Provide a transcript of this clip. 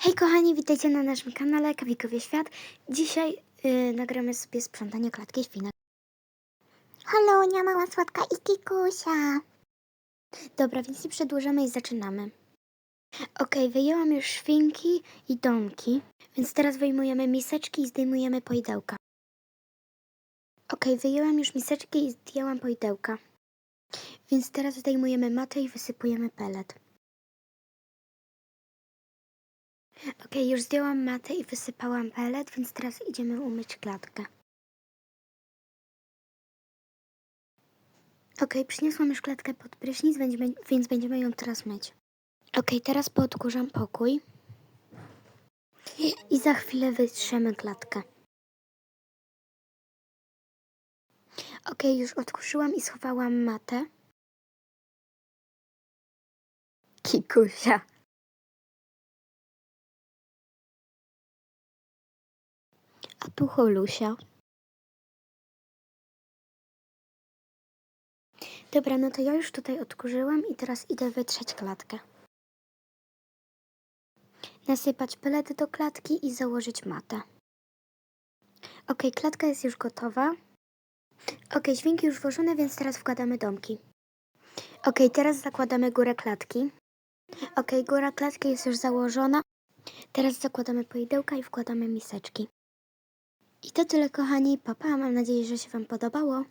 Hej kochani, witajcie na naszym kanale Kawikowie Świat. Dzisiaj yy, nagramy sobie sprzątanie klatki świnek. Halonia, mała słodka i kikusia. Dobra, więc nie przedłużamy i zaczynamy. Okej, wyjęłam już świnki i domki, więc teraz wyjmujemy miseczki i zdejmujemy poidełka. Okej, wyjęłam już miseczki i zdjęłam poidełka. Więc teraz zdejmujemy matę i wysypujemy pelet. Okej, już zdjęłam matę i wysypałam pelet, więc teraz idziemy umyć klatkę. Okej, przyniosłam już klatkę pod prysznic, więc będziemy ją teraz myć. Okej, teraz poodkurzam pokój. I za chwilę wytrzemy klatkę. Okej, już odkurzyłam i schowałam matę. Kikusia. A tu Holusia. Dobra, no to ja już tutaj odkurzyłam i teraz idę wytrzeć klatkę. Nasypać pelety do klatki i założyć matę. Ok, klatka jest już gotowa. Ok, dźwięki już włożone, więc teraz wkładamy domki. Ok, teraz zakładamy górę klatki. Ok, góra klatki jest już założona. Teraz zakładamy poidełka i wkładamy miseczki. I to tyle, kochani. Papa, mam nadzieję, że się Wam podobało.